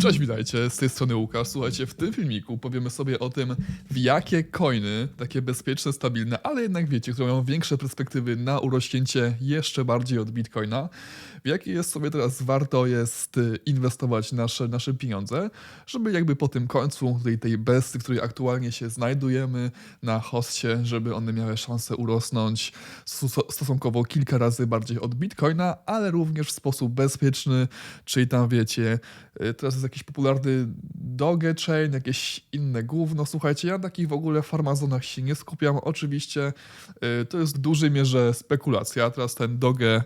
Cześć, witajcie, z tej strony Łukasz. Słuchajcie, w tym filmiku powiemy sobie o tym, w jakie coiny, takie bezpieczne, stabilne, ale jednak wiecie, które mają większe perspektywy na urośnięcie jeszcze bardziej od Bitcoina, w jakie jest sobie teraz warto jest y, inwestować nasze, nasze pieniądze, żeby jakby po tym końcu tej, tej besty, w której aktualnie się znajdujemy na hostie, żeby one miały szansę urosnąć sto- stosunkowo kilka razy bardziej od Bitcoina, ale również w sposób bezpieczny, czyli tam wiecie, y, teraz jest jakiś popularny Dogechain, jakieś inne gówno. Słuchajcie, ja takich w ogóle farmazonach się nie skupiam. Oczywiście y, to jest w dużej mierze spekulacja. Teraz ten Doge,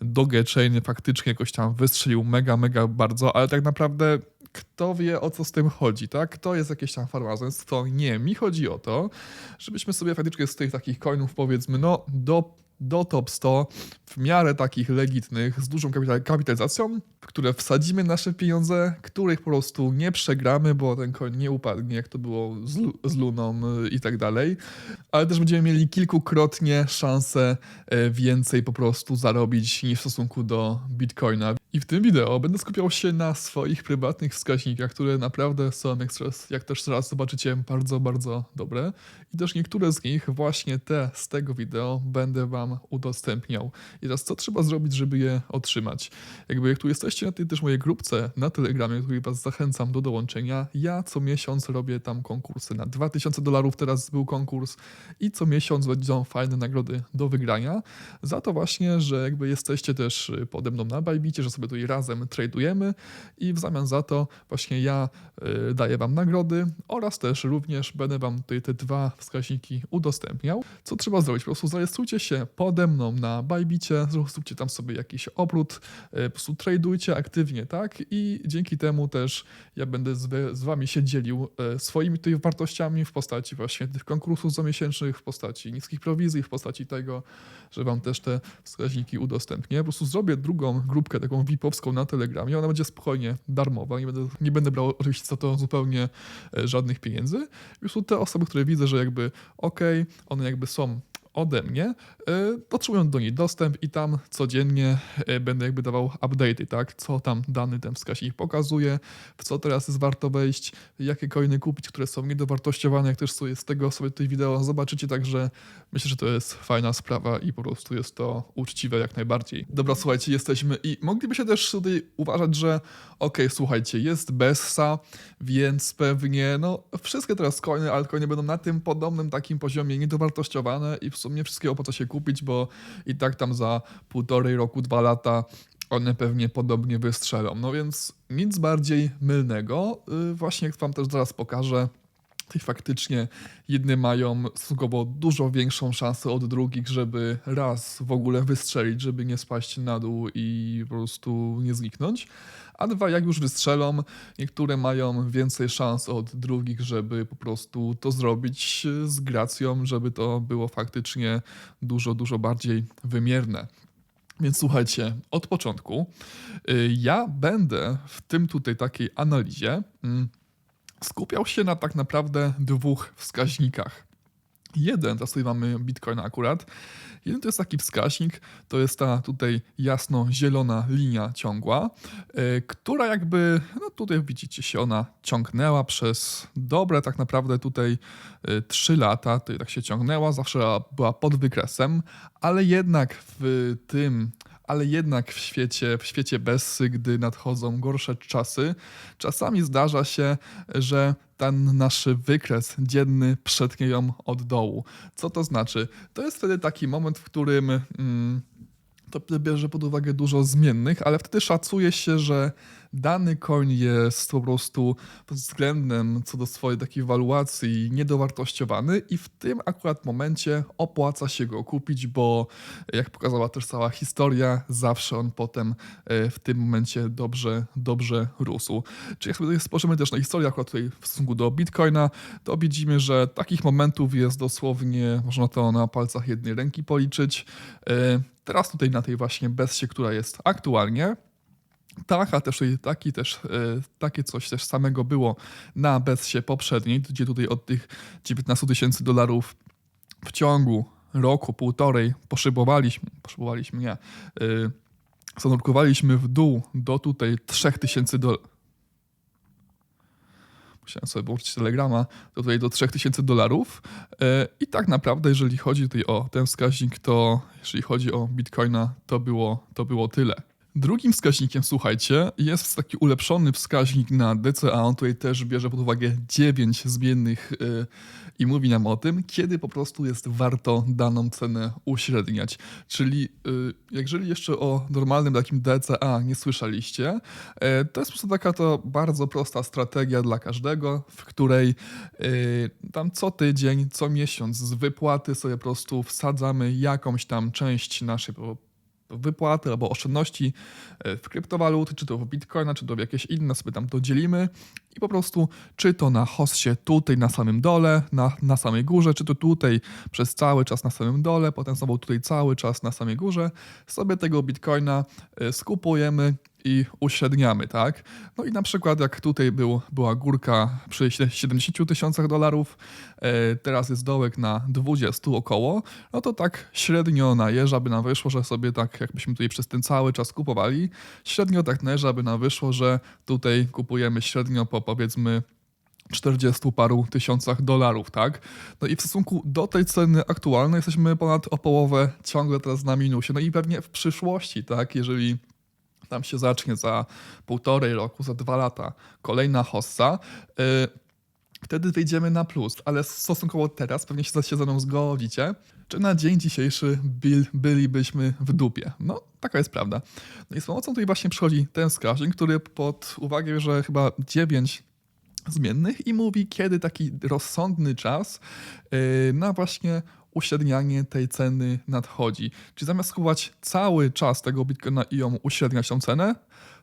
Dogechain faktycznie jakoś tam wystrzelił mega, mega bardzo, ale tak naprawdę kto wie o co z tym chodzi, tak? To jest jakieś tam farmazon, to nie. Mi chodzi o to, żebyśmy sobie faktycznie z tych takich coinów powiedzmy, no do do top 100 w miarę takich legitnych, z dużą kapita- kapitalizacją, w które wsadzimy nasze pieniądze, których po prostu nie przegramy, bo ten coin nie upadnie, jak to było z, z Luną y, i tak dalej, ale też będziemy mieli kilkukrotnie szansę e, więcej po prostu zarobić niż w stosunku do Bitcoina. I w tym wideo będę skupiał się na swoich prywatnych wskaźnikach, które naprawdę są, jak, jak też teraz zobaczycie, bardzo, bardzo dobre. I też niektóre z nich, właśnie te z tego wideo, będę Wam udostępniał. I teraz co trzeba zrobić, żeby je otrzymać? Jakby jak tu jesteście na tej też mojej grupce na Telegramie, której Was zachęcam do dołączenia, ja co miesiąc robię tam konkursy. Na 2000 dolarów teraz był konkurs i co miesiąc będą fajne nagrody do wygrania. Za to właśnie, że jakby jesteście też y, pode mną na Bajbicie, że sobie tutaj razem tradujemy i w zamian za to właśnie ja y, daję Wam nagrody oraz też również będę Wam tutaj te dwa wskaźniki udostępniał. Co trzeba zrobić? Po prostu zarejestrujcie się pode mną na Bajbicie, zróbcie tam sobie jakiś obrót, y, po prostu tradujcie aktywnie, tak? I dzięki temu też ja będę z Wami się dzielił y, swoimi tutaj wartościami w postaci właśnie tych konkursów comiesięcznych, w postaci niskich prowizji, w postaci tego, że Wam też te wskaźniki udostępnię. Po prostu zrobię drugą grupkę taką VIP-owską na Telegramie. Ona będzie spokojnie darmowa. Nie będę, nie będę brał oczywiście za to zupełnie e, żadnych pieniędzy. Po prostu te osoby, które widzę, że jakby okej, one jakby są ode mnie, e, otrzymują do niej dostęp i tam codziennie e, będę jakby dawał update'y, tak? Co tam dany ten wskaźnik pokazuje, w co teraz jest warto wejść, jakie coiny kupić, które są niedowartościowane, jak też sobie z tego sobie tutaj wideo zobaczycie, także myślę, że to jest fajna sprawa i po prostu jest to uczciwe jak najbardziej. Dobra, słuchajcie, jesteśmy i mogliby się też tutaj uważać, że okej, słuchajcie, jest Bessa, więc pewnie, no, wszystkie teraz coiny, altcoiny będą na tym podobnym takim poziomie niedowartościowane i w sumie wszystkie opłaca się kupić, bo i tak tam za półtorej roku, dwa lata one pewnie podobnie wystrzelą. No więc nic bardziej mylnego. Yy, Właśnie jak wam też zaraz pokażę, i faktycznie jedne mają stosunkowo dużo większą szansę od drugich, żeby raz w ogóle wystrzelić, żeby nie spaść na dół i po prostu nie zniknąć. A dwa, jak już wystrzelą, niektóre mają więcej szans od drugich, żeby po prostu to zrobić z gracją, żeby to było faktycznie dużo, dużo bardziej wymierne. Więc słuchajcie, od początku y, ja będę w tym tutaj takiej analizie mm, skupiał się na tak naprawdę dwóch wskaźnikach. Jeden, teraz tutaj mamy Bitcoina akurat, jeden to jest taki wskaźnik, to jest ta tutaj jasno-zielona linia ciągła, y, która jakby, no tutaj widzicie się, ona ciągnęła przez dobre tak naprawdę tutaj y, 3 lata, tutaj tak się ciągnęła, zawsze była pod wykresem, ale jednak w tym ale jednak w świecie, w świecie Bessy, gdy nadchodzą gorsze czasy, czasami zdarza się, że ten nasz wykres dzienny przetnie ją od dołu. Co to znaczy? To jest wtedy taki moment, w którym mm, to bierze pod uwagę dużo zmiennych, ale wtedy szacuje się, że dany coin jest po prostu pod względem co do swojej takiej waluacji niedowartościowany i w tym akurat momencie opłaca się go kupić, bo jak pokazała też cała historia, zawsze on potem e, w tym momencie dobrze, dobrze rósł. Czyli jak sobie spojrzymy też na historię akurat tutaj w stosunku do Bitcoina, to widzimy, że takich momentów jest dosłownie, można to na palcach jednej ręki policzyć. Teraz tutaj na tej właśnie Bessie, która jest aktualnie, tak, a też taki też, e, takie coś też samego było na Bessie poprzedniej, gdzie tutaj od tych 19 tysięcy dolarów w ciągu roku, półtorej poszybowaliśmy, poszybowaliśmy, nie, yy, zanurkowaliśmy w dół do tutaj 3000 dolarów. Musiałem sobie włączyć Telegrama, to tutaj do 3000 dolarów. E, I tak naprawdę, jeżeli chodzi tutaj o ten wskaźnik, to jeżeli chodzi o Bitcoina, to było, to było tyle. Drugim wskaźnikiem, słuchajcie, jest taki ulepszony wskaźnik na DCA. On tutaj też bierze pod uwagę 9 zmiennych yy, i mówi nam o tym, kiedy po prostu jest warto daną cenę uśredniać. Czyli yy, jeżeli jeszcze o normalnym takim DCA nie słyszeliście, yy, to jest po prostu taka to bardzo prosta strategia dla każdego, w której yy, tam co tydzień, co miesiąc z wypłaty sobie po prostu wsadzamy jakąś tam część naszej wypłaty albo oszczędności e, w kryptowaluty, czy to w bitcoina, czy to w jakieś inne sobie tam to dzielimy i po prostu czy to na hossie tutaj na samym dole, na, na samej górze, czy to tutaj przez cały czas na samym dole, potem znowu tutaj cały czas na samej górze, sobie tego bitcoina e, skupujemy i uśredniamy, tak? No i na przykład jak tutaj był, była górka przy 70 tysiącach dolarów, e, teraz jest dołek na 20 około, no to tak średnio na jeża by nam wyszło, że sobie tak jakbyśmy tutaj przez ten cały czas kupowali, średnio tak na jeża by nam wyszło, że tutaj kupujemy średnio po powiedzmy 40 paru tysiącach dolarów, tak? No i w stosunku do tej ceny aktualnej jesteśmy ponad o połowę ciągle teraz na minusie. No i pewnie w przyszłości, tak? Jeżeli tam się zacznie za półtorej roku, za dwa lata kolejna hossa, yy, wtedy wyjdziemy na plus, ale stosunkowo teraz pewnie się, ze mną zgodzicie, czy na dzień dzisiejszy bil, bylibyśmy w dupie. No, taka jest prawda. No i z pomocą tutaj właśnie przychodzi ten wskaźnik, który pod uwagę bierze chyba 9 zmiennych i mówi, kiedy taki rozsądny czas yy, na właśnie uśrednianie tej ceny nadchodzi. Czyli zamiast kupować cały czas tego bitcoina i ją uśredniać tą cenę,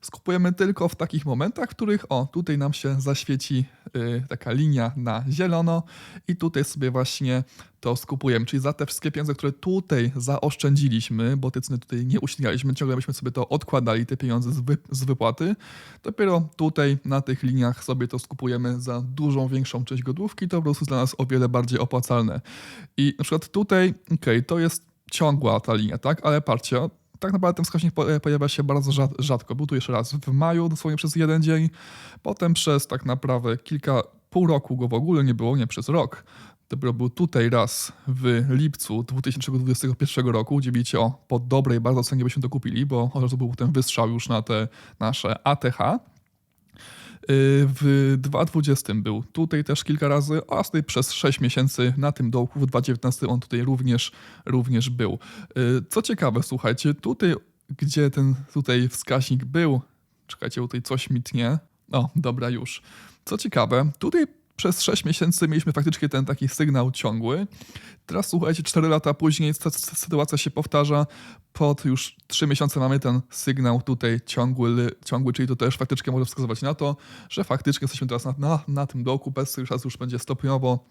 skupujemy tylko w takich momentach, w których o, tutaj nam się zaświeci y, taka linia na zielono i tutaj sobie właśnie to skupujemy. Czyli za te wszystkie pieniądze, które tutaj zaoszczędziliśmy, bo te ceny tutaj nie uśrednialiśmy, ciągle byśmy sobie to odkładali, te pieniądze z, wy, z wypłaty, dopiero tutaj na tych liniach sobie to skupujemy za dużą, większą część gotówki, to po prostu dla nas o wiele bardziej opłacalne. I na przykład tutaj, ok, to jest ciągła ta linia, tak? Ale patrzcie, tak naprawdę ten wskaźnik pojawia się bardzo rzadko. Był tu jeszcze raz w maju, dosłownie przez jeden dzień, potem przez tak naprawdę kilka, pół roku go w ogóle nie było, nie przez rok. Dopiero był tutaj raz w lipcu 2021 roku, gdzie widzicie, o, po dobrej bardzo cenie byśmy to kupili, bo od razu był ten wystrzał już na te nasze ATH. W 2020 był tutaj też kilka razy, a tutaj przez 6 miesięcy na tym dołku w 2019 on tutaj również, również był. Co ciekawe, słuchajcie, tutaj, gdzie ten tutaj wskaźnik był, czekajcie, tutaj coś mi tnie. O, dobra, już. Co ciekawe, tutaj przez 6 miesięcy mieliśmy faktycznie ten taki sygnał ciągły. Teraz słuchajcie, 4 lata później sytuacja się powtarza. Pod już 3 miesiące mamy ten sygnał tutaj ciągły, ciągły czyli to też faktycznie może wskazywać na to, że faktycznie jesteśmy teraz na, na, na tym dołku. Bez już raz już będzie stopniowo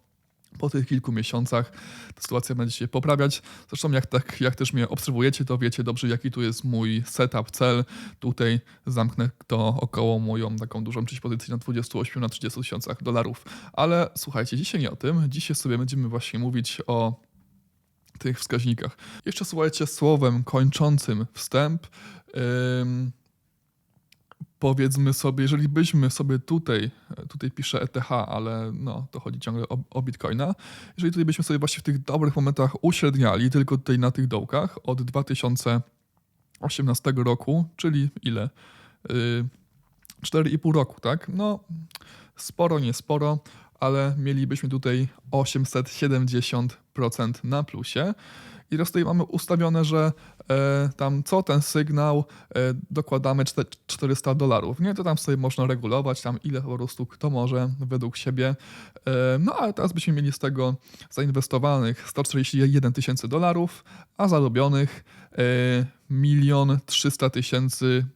po tych kilku miesiącach ta sytuacja będzie się poprawiać. Zresztą jak, tak, jak też mnie obserwujecie, to wiecie dobrze, jaki tu jest mój setup, cel. Tutaj zamknę to około moją taką dużą część pozycji na 28 na 30 tysiącach dolarów. Ale słuchajcie, dzisiaj nie o tym. Dzisiaj sobie będziemy właśnie mówić o tych wskaźnikach. Jeszcze słuchajcie słowem kończącym wstęp. Powiedzmy sobie, jeżeli byśmy sobie tutaj, tutaj piszę ETH, ale no, to chodzi ciągle o, o Bitcoina, jeżeli tutaj byśmy sobie właśnie w tych dobrych momentach uśredniali, tylko tutaj na tych dołkach od 2018 roku, czyli ile? Yy, 4,5 roku, tak? No, sporo, nie sporo, ale mielibyśmy tutaj 870% na plusie. I teraz tutaj mamy ustawione, że e, tam co ten sygnał e, dokładamy 400 dolarów. Nie, to tam sobie można regulować, tam ile po prostu kto może według siebie. E, no ale teraz byśmy mieli z tego zainwestowanych 141 tysięcy dolarów, a zarobionych e, milion 300 tysięcy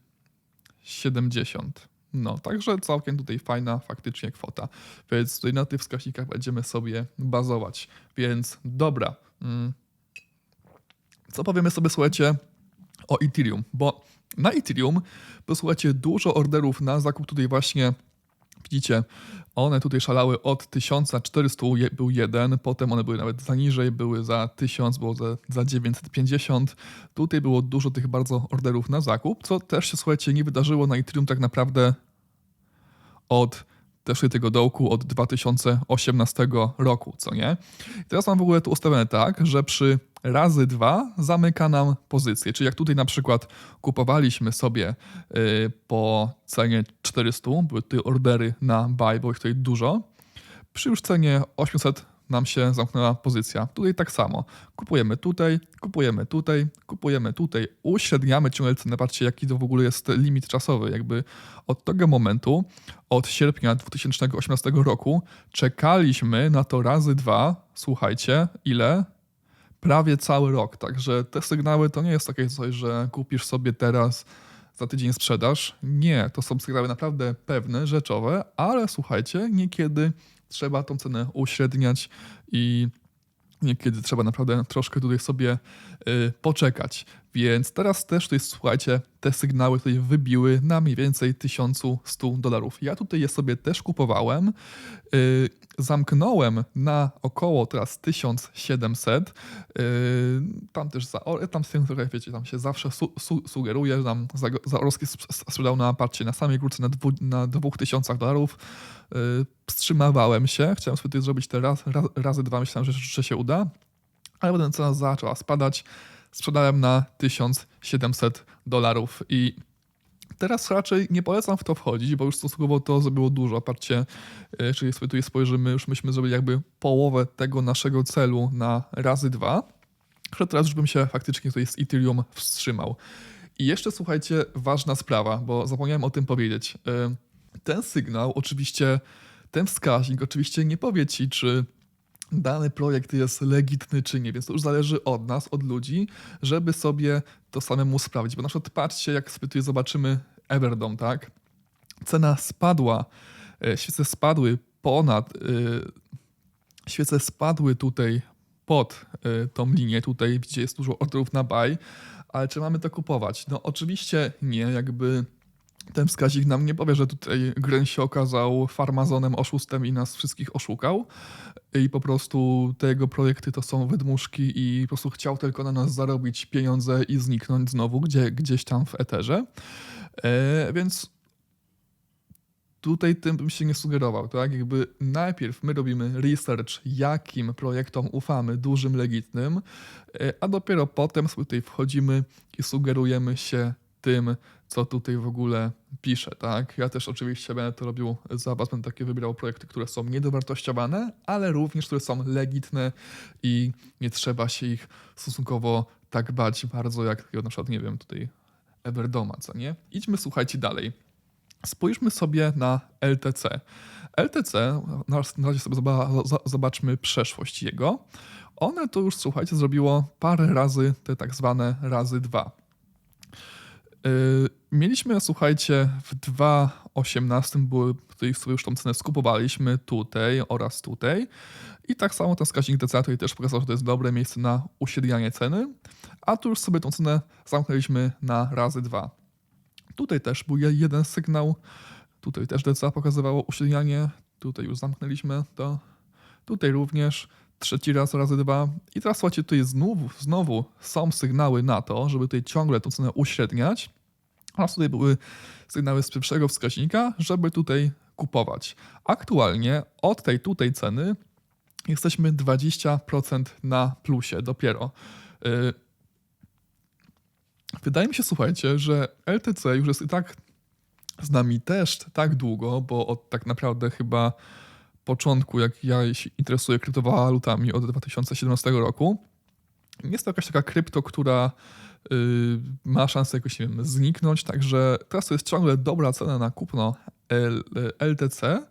70. No, także całkiem tutaj fajna faktycznie kwota. Więc tutaj na tych wskaźnikach będziemy sobie bazować. Więc dobra. Mm. Co powiemy sobie, słuchajcie, o Ethereum? Bo na Ethereum posłuchajcie dużo orderów na zakup tutaj właśnie Widzicie, one tutaj szalały od 1400 był jeden, potem one były nawet za niżej, były za 1000, było za, za 950. Tutaj było dużo tych bardzo orderów na zakup, co też się, słuchajcie, nie wydarzyło na Ethereum tak naprawdę od też tego dołku od 2018 roku, co nie? I teraz mam w ogóle tu ustawione tak, że przy razy dwa zamyka nam pozycję. Czyli jak tutaj na przykład kupowaliśmy sobie y, po cenie 400, były tutaj ordery na buy, bo ich tutaj dużo, przy już cenie 800 nam się zamknęła pozycja. Tutaj tak samo. Kupujemy tutaj, kupujemy tutaj, kupujemy tutaj, uśredniamy ciągle cenę. Patrzcie, jaki to w ogóle jest limit czasowy. Jakby od tego momentu, od sierpnia 2018 roku, czekaliśmy na to razy dwa. Słuchajcie, ile? Prawie cały rok. Także te sygnały to nie jest takie coś, że kupisz sobie teraz, za tydzień sprzedaż. Nie, to są sygnały naprawdę pewne, rzeczowe, ale słuchajcie, niekiedy trzeba tą cenę uśredniać i niekiedy trzeba naprawdę troszkę tutaj sobie y, poczekać. Więc teraz też tutaj, słuchajcie, te sygnały tutaj wybiły na mniej więcej 1100 dolarów. Ja tutaj je sobie też kupowałem. Y, zamknąłem na około teraz 1700. Yy, tam też za, tam trochę, wiecie, tam się zawsze su, su, sugeruje, że tam za, za Orski sprzedał na parcie na samej górce na, dwu, na 2000 dolarów. Yy, wstrzymywałem się, chciałem sobie tutaj zrobić te raz, raz, razy dwa, myślałem, że, że się uda, ale potem cena zaczęła spadać. Sprzedałem na 1700 dolarów i Teraz raczej nie polecam w to wchodzić, bo już stosunkowo to zrobiło dużo. Patrzcie, e, czyli sobie tutaj spojrzymy, już myśmy zrobili jakby połowę tego naszego celu na razy dwa. Że teraz już bym się faktycznie tutaj z Ethereum wstrzymał. I jeszcze słuchajcie, ważna sprawa, bo zapomniałem o tym powiedzieć. E, ten sygnał, oczywiście, ten wskaźnik oczywiście nie powie ci, czy dany projekt jest legitny czy nie, więc to już zależy od nas, od ludzi, żeby sobie to samemu sprawdzić. Bo na przykład patrzcie, jak sobie tutaj zobaczymy Everdom, tak? Cena spadła, e, świece spadły ponad, yy, świece spadły tutaj pod yy, tą linię, tutaj gdzie jest dużo orderów na buy, ale czy mamy to kupować? No oczywiście nie, jakby ten wskaźnik nam nie powie, że tutaj Gren się okazał farmazonem, oszustem i nas wszystkich oszukał i po prostu te jego projekty to są wydmuszki i po prostu chciał tylko na nas zarobić pieniądze i zniknąć znowu gdzie, gdzieś tam w eterze. E, więc tutaj tym bym się nie sugerował, tak? Jakby najpierw my robimy research, jakim projektom ufamy, dużym, legitnym, e, a dopiero potem sobie tutaj wchodzimy i sugerujemy się tym, co tutaj w ogóle pisze, tak? Ja też oczywiście będę to robił za was, będę takie wybierał projekty, które są niedowartościowane, ale również, które są legitne i nie trzeba się ich stosunkowo tak bać bardzo, jak takiego na przykład, nie wiem, tutaj Everdoma, co nie? Idźmy, słuchajcie, dalej. Spójrzmy sobie na LTC. LTC, na razie sobie zobaczmy przeszłość jego. One to już, słuchajcie, zrobiło parę razy te tak zwane razy dwa. Y, mieliśmy, słuchajcie, w 2018 były, tutaj sobie już tą cenę skupowaliśmy tutaj oraz tutaj. I tak samo ten wskaźnik DCA tutaj też pokazał, że to jest dobre miejsce na uśrednianie ceny. A tu już sobie tą cenę zamknęliśmy na razy dwa. Tutaj też był jeden sygnał. Tutaj też DCA pokazywało uśrednianie. Tutaj już zamknęliśmy to. Tutaj również trzeci raz razy dwa. I teraz słuchajcie, tutaj znowu, znowu są sygnały na to, żeby tutaj ciągle tą cenę uśredniać. Oraz tutaj były sygnały z pierwszego wskaźnika, żeby tutaj kupować. Aktualnie od tej tutaj ceny jesteśmy 20% na plusie dopiero. Y, wydaje mi się, słuchajcie, że LTC już jest i tak z nami też tak długo, bo od tak naprawdę chyba początku, jak ja się interesuję kryptowalutami od 2017 roku, jest to jakaś taka krypto, która Y, ma szansę jakoś, nie wiem, zniknąć, także teraz to jest ciągle dobra cena na kupno LTC.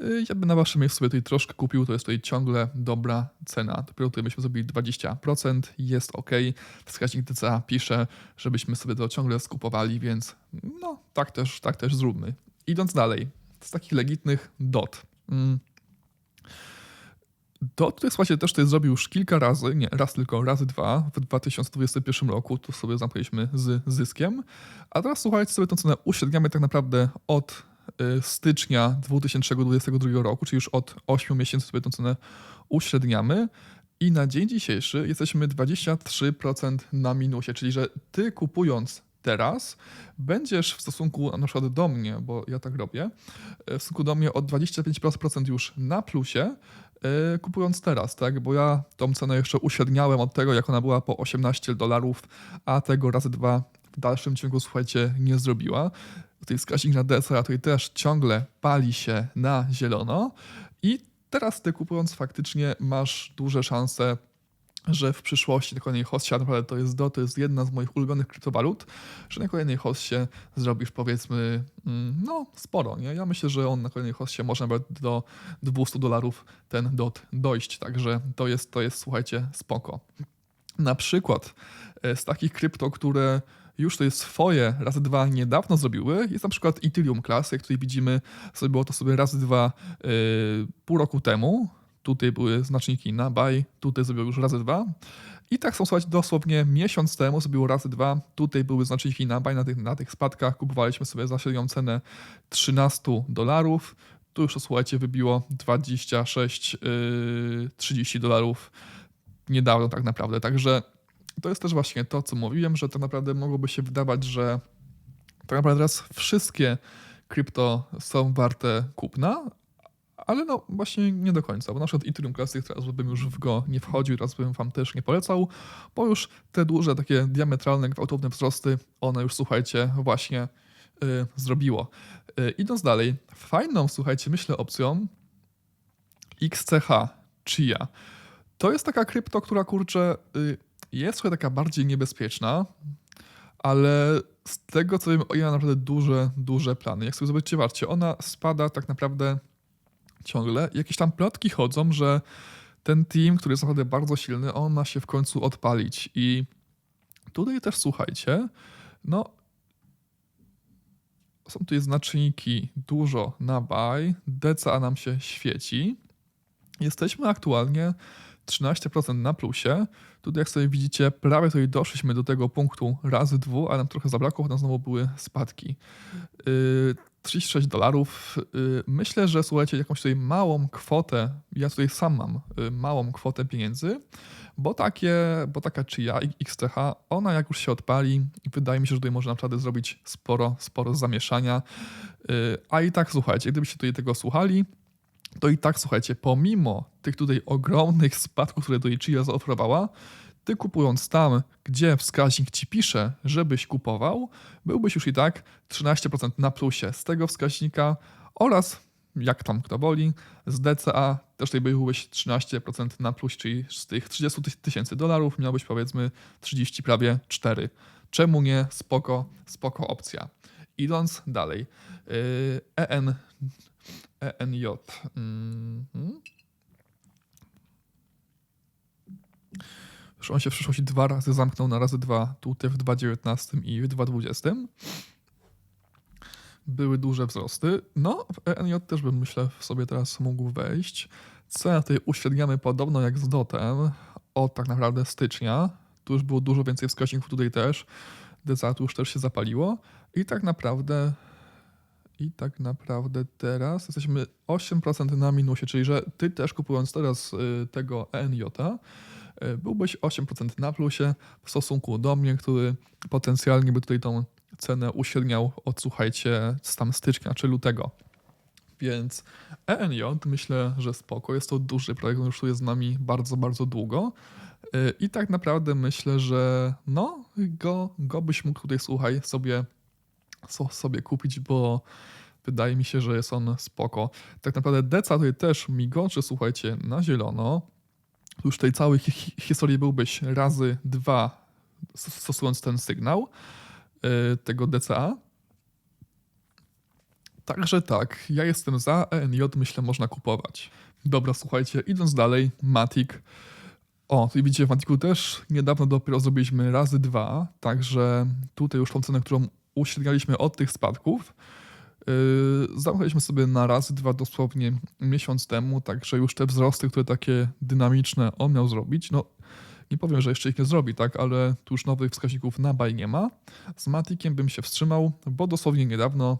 Y, ja bym na waszym miejscu sobie tutaj troszkę kupił, to jest tutaj ciągle dobra cena. Dopiero tutaj byśmy zrobili 20%, jest ok. Wskaźnik DCA pisze, żebyśmy sobie to ciągle skupowali, więc no tak też, tak też zróbmy. Idąc dalej, z takich legitnych DOT. Mm. Tutaj słuchajcie, też to zrobił już kilka razy, nie raz tylko, razy dwa w 2021 roku, tu sobie zamknęliśmy z zyskiem, a teraz słuchajcie sobie tą cenę uśredniamy tak naprawdę od y, stycznia 2022 roku, czyli już od 8 miesięcy sobie tą cenę uśredniamy. I na dzień dzisiejszy jesteśmy 23% na minusie, czyli że ty kupując teraz, będziesz w stosunku na przykład do mnie, bo ja tak robię, e, w stosunku do mnie o 25% już na plusie, e, kupując teraz, tak? Bo ja tą cenę jeszcze uśredniałem od tego, jak ona była po 18 dolarów, a tego razy dwa w dalszym ciągu, słuchajcie, nie zrobiła. Tutaj wskaźnik na DSR tutaj też ciągle pali się na zielono i teraz ty kupując faktycznie masz duże szanse że w przyszłości na kolejnej hostie, a naprawdę to jest do, to jest jedna z moich ulubionych kryptowalut, że na kolejnej hostie zrobisz powiedzmy, mm, no sporo, nie? Ja myślę, że on na kolejnej hostie może nawet do 200 dolarów ten dot dojść, także to jest, to jest, słuchajcie, spoko. Na przykład e, z takich krypto, które już to jest swoje razy dwa niedawno zrobiły, jest na przykład Ethereum Class, jak tutaj widzimy, zrobiło to sobie razy dwa yy, pół roku temu, Tutaj były znaczniki na buy, tutaj zrobił już razy dwa. I tak są słuchać dosłownie miesiąc temu zrobiło razy dwa. Tutaj były znaczniki na buy na tych, na tych spadkach. Kupowaliśmy sobie za średnią cenę 13 dolarów. Tu już słuchajcie, wybiło 26, yy, 30 dolarów niedawno tak naprawdę. Także to jest też właśnie to, co mówiłem, że tak naprawdę mogłoby się wydawać, że tak naprawdę teraz wszystkie krypto są warte kupna, ale no właśnie nie do końca, bo na przykład Ethereum Classic teraz bym już w go nie wchodził, teraz bym wam też nie polecał, bo już te duże, takie diametralne, gwałtowne wzrosty, one już słuchajcie właśnie yy, zrobiło. Yy, idąc dalej, fajną słuchajcie, myślę opcją XCH, Chia. To jest taka krypto, która kurczę yy, jest trochę taka bardziej niebezpieczna, ale z tego co wiem, ona naprawdę duże, duże plany. Jak sobie zobaczycie, zobaczcie, ona spada tak naprawdę ciągle. Jakieś tam plotki chodzą, że ten team, który jest naprawdę bardzo silny, on ma się w końcu odpalić. I tutaj też słuchajcie, no są tutaj znaczniki dużo na buy, DCA nam się świeci. Jesteśmy aktualnie 13% na plusie. Tutaj jak sobie widzicie, prawie tutaj doszliśmy do tego punktu razy dwu, ale nam trochę zabrakło, bo znowu były spadki. Yy, 36 dolarów. Y, myślę, że słuchajcie, jakąś tutaj małą kwotę, ja tutaj sam mam y, małą kwotę pieniędzy, bo, takie, bo taka czyja XTH, ona jak już się odpali, wydaje mi się, że tutaj można naprawdę zrobić sporo, sporo zamieszania. Y, a i tak słuchajcie, gdybyście tutaj tego słuchali, to i tak słuchajcie, pomimo tych tutaj ogromnych spadków, które tutaj Chia zaoferowała, ty kupując tam, gdzie wskaźnik ci pisze, żebyś kupował, byłbyś już i tak 13% na plusie z tego wskaźnika oraz jak tam kto woli, z DCA też tutaj byłbyś 13% na plus, czyli z tych 30 tysięcy dolarów miałbyś powiedzmy 30 prawie 4. Czemu nie? Spoko, spoko opcja. Idąc dalej. EN, ENJ. Mm -hmm. Że on się w przyszłości dwa razy zamknął na razy dwa, tutaj w 2019 i w 2020. Były duże wzrosty. No, w ENJ też bym, myślę, sobie teraz mógł wejść. Cena tutaj uśredniamy podobno jak z DOTem od tak naprawdę stycznia. Tu już było dużo więcej wskaźników, tutaj też. DCA tu już też się zapaliło. I tak naprawdę i tak naprawdę teraz jesteśmy 8% na minusie, czyli że ty też kupując teraz y, tego ENJ, E, byłbyś 8% na plusie w stosunku do mnie, który potencjalnie by tutaj tą cenę uśredniał od, słuchajcie, z tam stycznia czy lutego. Więc ENJ myślę, że spoko. Jest to duży projekt, on już tu jest z nami bardzo, bardzo długo. E, I tak naprawdę myślę, że no, go, go byś mógł tutaj, słuchaj, sobie, sobie kupić, bo wydaje mi się, że jest on spoko. Tak naprawdę Deca tutaj też migoczy, słuchajcie, na zielono już tej całej hi historii byłbyś razy dwa stosując ten sygnał yy, tego DCA. Także tak, ja jestem za ENJ, myślę, można kupować. Dobra, słuchajcie, idąc dalej, Matic. O, tu widzicie, w Matiku też niedawno dopiero zrobiliśmy razy dwa, także tutaj już tą cenę, którą uśrednialiśmy od tych spadków, Yy, zamknęliśmy sobie na raz, dwa dosłownie miesiąc temu, także już te wzrosty, które takie dynamiczne on miał zrobić, no nie powiem, że jeszcze ich nie zrobi, tak, ale tu już nowych wskaźników na baj nie ma. Z Matikiem bym się wstrzymał, bo dosłownie niedawno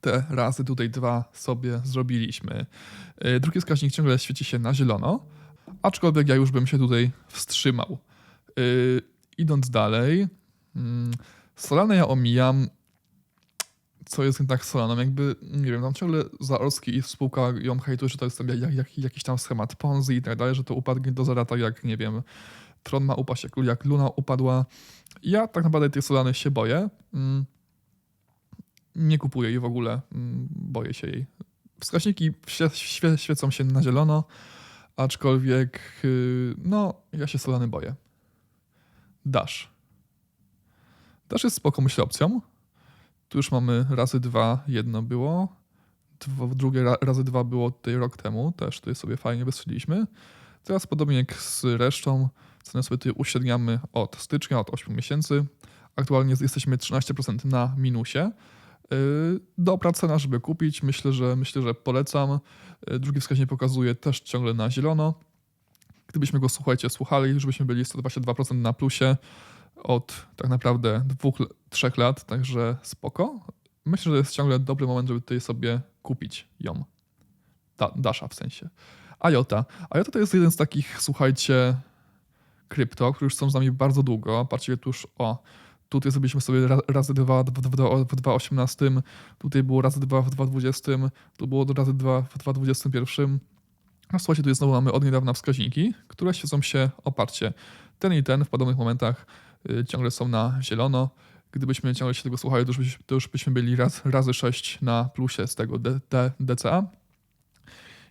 te razy tutaj dwa sobie zrobiliśmy. Yy, drugi wskaźnik ciągle świeci się na zielono, aczkolwiek ja już bym się tutaj wstrzymał. Yy, idąc dalej, mm, Solane ja omijam. Co jest jednak Solaną? Jakby, nie wiem, tam ciągle Zaorski i spółka ją hejtuje, że to jest jak, jak, jakiś tam schemat Ponzi i tak dalej, że to upadnie do zera, tak jak, nie wiem, Tron ma upaść, jak, jak Luna upadła. Ja tak naprawdę tej Solany się boję. Mm. Nie kupuję jej w ogóle, mm, boję się jej. Wskaźniki świe, świe, świecą się na zielono, aczkolwiek, yy, no, ja się Solany boję. Dash. Dash jest spoko, myślę, opcją. Tu już mamy razy dwa, jedno było. Drugie ra, razy dwa było tutaj rok temu, też tutaj sobie fajnie wystrzeliliśmy. Teraz podobnie jak z resztą, cenę sobie tutaj uśredniamy od stycznia, od 8 miesięcy. Aktualnie jesteśmy 13% na minusie. Yy, Dobra cena, żeby kupić. Myślę, że myślę, że polecam. Yy, Drugi wskaźnik pokazuje też ciągle na zielono. Gdybyśmy go, słuchajcie, słuchali, żebyśmy byli 122% na plusie od tak naprawdę dwóch, trzech lat, także spoko. Myślę, że jest ciągle dobry moment, żeby tutaj sobie kupić ją. Da, Dasha w sensie. IOTA. IOTA to jest jeden z takich, słuchajcie, krypto, które już są z nami bardzo długo. Patrzcie, tu już o, tutaj zrobiliśmy sobie ra- razy dwa w, w, w, w 2018, tutaj było razy dwa w 2020, tu było razy dwa w 2021. A słuchajcie, tu znowu mamy od niedawna wskaźniki, które świecą się oparcie. Ten i ten w podobnych momentach ciągle są na zielono. Gdybyśmy ciągle się tego słuchali, to już, byś- to już byśmy byli raz, razy 6 na plusie z tego D, D, DCA.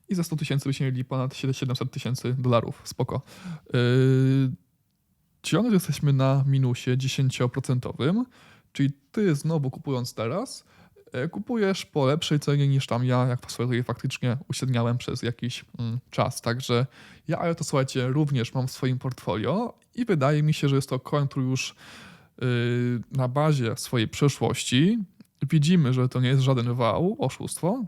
I za 100 tysięcy byśmy mieli ponad 700 tysięcy dolarów. Spoko. Yy, ciągle jesteśmy na minusie 10%, czyli ty znowu kupując teraz, kupujesz po lepszej cenie niż tam ja, jak sobie faktycznie uśredniałem przez jakiś mm, czas. Także ja ale to słuchajcie, również mam w swoim portfolio i wydaje mi się, że jest to coin, który już yy, na bazie swojej przeszłości widzimy, że to nie jest żaden wał, oszustwo.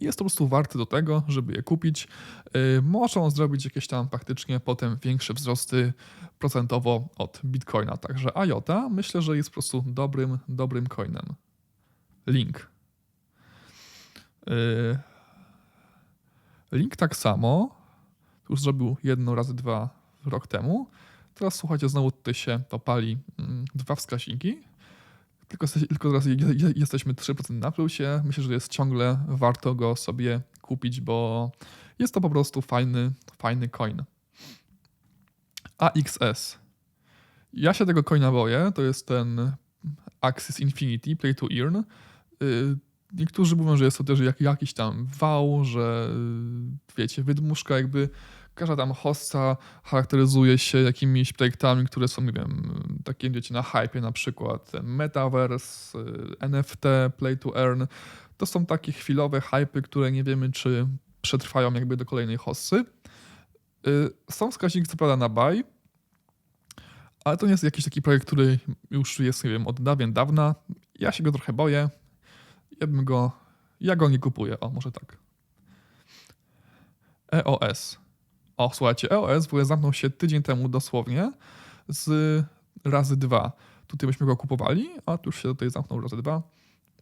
Jest to po prostu warty do tego, żeby je kupić. Yy, on zrobić jakieś tam faktycznie potem większe wzrosty procentowo od Bitcoina. Także IOTA myślę, że jest po prostu dobrym, dobrym coinem. Link. Yy, Link tak samo. Już zrobił jedno razy dwa rok temu. Teraz słuchajcie, znowu tutaj się to pali mm, dwa wskaźniki. Tylko, tylko teraz je- je- jesteśmy 3% na plusie. Myślę, że jest ciągle warto go sobie kupić, bo jest to po prostu fajny, fajny coin. AXS. Ja się tego coina boję. To jest ten Axis Infinity Play to Earn. Y, Niektórzy mówią, że jest to też jak, jakiś tam wał, że y, wiecie, wydmuszka jakby każda tam hossa charakteryzuje się jakimiś projektami, które są, nie wiem, takie wiecie, na hype na przykład Metaverse, y, NFT, Play to Earn. To są takie chwilowe hypy, które nie wiemy, czy przetrwają jakby do kolejnej hossy. Są wskaźniki co prawda na buy, ale to nie jest jakiś taki projekt, który już jest, nie wiem, od dawien dawna. Ja się go trochę boję. Ja bym go. Ja go nie kupuję. O, może tak. EOS. O, słuchajcie, EOS w ogóle zamknął się tydzień temu dosłownie z razy dwa. Tutaj byśmy go kupowali, a tu już się tutaj zamknął razy dwa.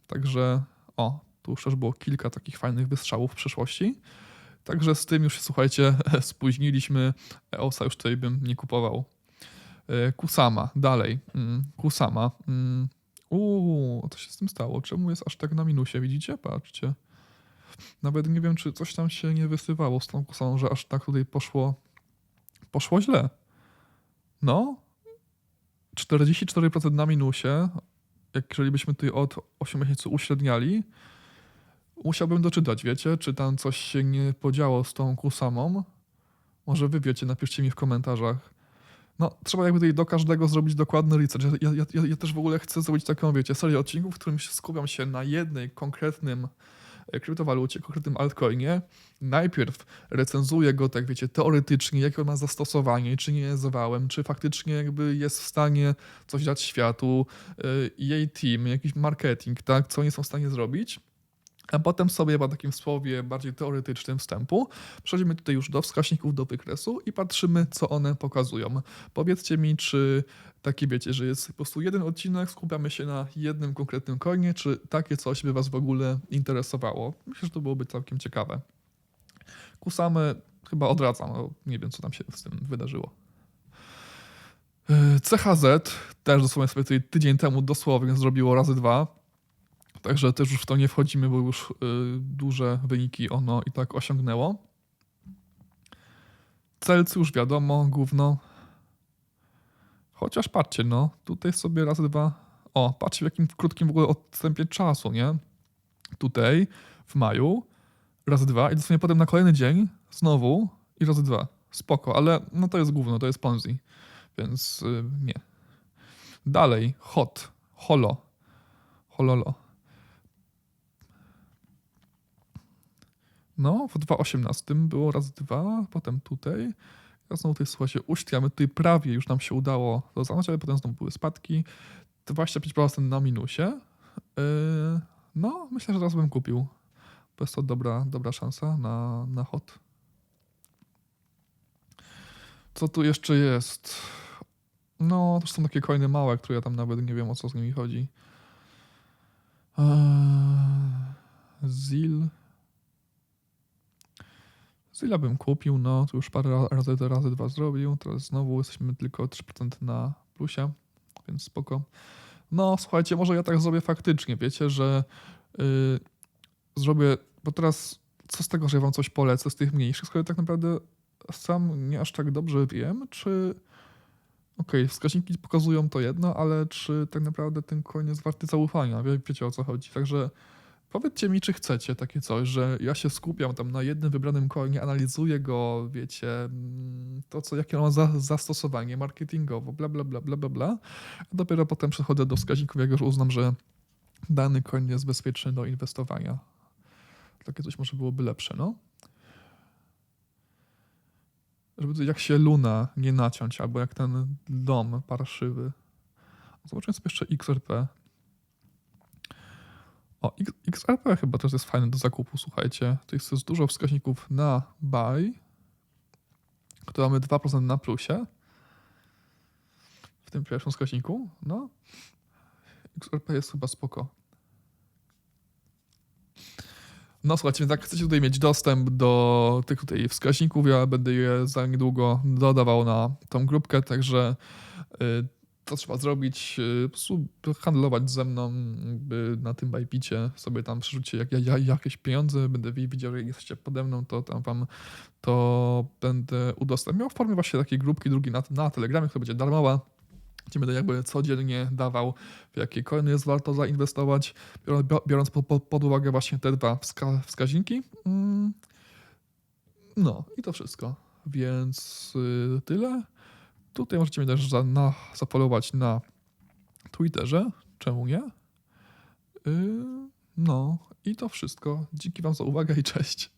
Także o, tu już też było kilka takich fajnych wystrzałów w przeszłości. Także z tym już słuchajcie, spóźniliśmy. EOSa już tutaj bym nie kupował. E, Kusama, dalej. Mm, Kusama. Uuu, co się z tym stało? Czemu jest aż tak na minusie? Widzicie? Patrzcie. Nawet nie wiem, czy coś tam się nie wysywało z tą Kusamą, że aż tak tutaj poszło, poszło źle. No, 44% na minusie. Jak jeżeli byśmy tutaj od 8 miesięcy uśredniali, musiałbym doczytać, wiecie, czy tam coś się nie podziało z tą Kusamą. Może wy wiecie, napiszcie mi w komentarzach. No, trzeba jakby tutaj do każdego zrobić dokładny research. Ja, ja, ja, też w ogóle chcę zrobić taką, wiecie, serię odcinków, w którym się skupiam się na jednej konkretnym e, kryptowalucie, konkretnym altcoinie. Najpierw recenzuję go, tak wiecie, teoretycznie, jakie on ma zastosowanie, czy nie jest wałem, czy faktycznie jakby jest w stanie coś dać światu, e, jej team, jakiś marketing, tak, co oni są w stanie zrobić. A potem sobie po takim słowie bardziej teoretycznym wstępu przechodzimy tutaj już do wskaźników do wykresu i patrzymy, co one pokazują. Powiedzcie mi, czy taki wiecie, że jest po prostu jeden odcinek, skupiamy się na jednym konkretnym coinie, czy takie coś by Was w ogóle interesowało? Myślę, że to byłoby całkiem ciekawe. Kusamy chyba odradzam, nie wiem, co tam się z tym wydarzyło. Yy, CHZ też dosłownie sobie tydzień temu dosłownie zrobiło razy dwa. Także też już w to nie wchodzimy, bo już yy, duże wyniki ono i tak osiągnęło. Celcy już wiadomo, gówno. Chociaż patrzcie, no, tutaj sobie razy dwa. O, patrzcie w jakim krótkim w ogóle odstępie czasu, nie? Tutaj w maju razy dwa i dosłownie potem na kolejny dzień znowu i razy dwa. Spoko, ale no to jest gówno, to jest Ponzi, więc yy, nie. Dalej, hot, holo, hololo. No, w 2018 było raz dwa, potem tutaj. Ja znowu tutaj, słuchajcie, uściskamy. Tutaj prawie już nam się udało zamknąć, ale potem znowu były spadki. 25% na minusie. Yy, no, myślę, że teraz bym kupił. To jest to dobra, dobra szansa na, na hot. Co tu jeszcze jest? No, to są takie coiny małe, które ja tam nawet nie wiem o co z nimi chodzi. Eee, Zil. Zila bym kupił, no to już parę ra- razy, razy dwa zrobił. Teraz znowu jesteśmy tylko 3% na plusie, więc spoko. No słuchajcie, może ja tak zrobię faktycznie, wiecie, że yy, zrobię, bo teraz co z tego, że ja wam coś polecę z tych mniejszych, skoro tak naprawdę sam nie aż tak dobrze wiem, czy okej, wskaźniki pokazują to jedno, ale czy tak naprawdę ten coin jest warty zaufania, wie, wiecie o co chodzi, także Powiedzcie mi, czy chcecie takie coś, że ja się skupiam tam na jednym wybranym coinie, analizuję go, wiecie, mm, to co, jakie ma za, zastosowanie marketingowo, bla, bla, bla, bla, bla, bla. A dopiero potem przechodzę do wskaźników, jak już uznam, że dany coin jest bezpieczny do inwestowania. Takie coś może byłoby lepsze, no. Żeby jak się luna nie naciąć, albo jak ten dom parszywy. Zobaczymy sobie jeszcze XRP. O, XRP chyba też jest fajny do zakupu, słuchajcie. Tu jest dużo wskaźników na buy, które mamy 2% na plusie. W tym pierwszym wskaźniku, no. XRP jest chyba spoko. No słuchajcie, więc jak chcecie tutaj mieć dostęp do tych tutaj wskaźników, ja będę je za niedługo dodawał na tą grupkę, także y, to trzeba zrobić, y, po handlować ze mną na tym Bajbicie, sobie tam przerzucie jak, ja, jakieś pieniądze, będę wi- widział, jak jesteście pode mną, to tam wam to będę udostępniał w formie właśnie takiej grupki, drugiej na, na Telegramie, która będzie darmowa, gdzie będę jakby codziennie dawał, w jakie coiny jest warto zainwestować, biorąc, biorąc po, po, pod uwagę właśnie te dwa wska, wskaźniki. Mm. No i to wszystko. Więc y, tyle. Tutaj możecie mnie też za, na, zafollowować na Twitterze. Czemu nie? Yy, no i to wszystko. Dzięki Wam za uwagę i cześć.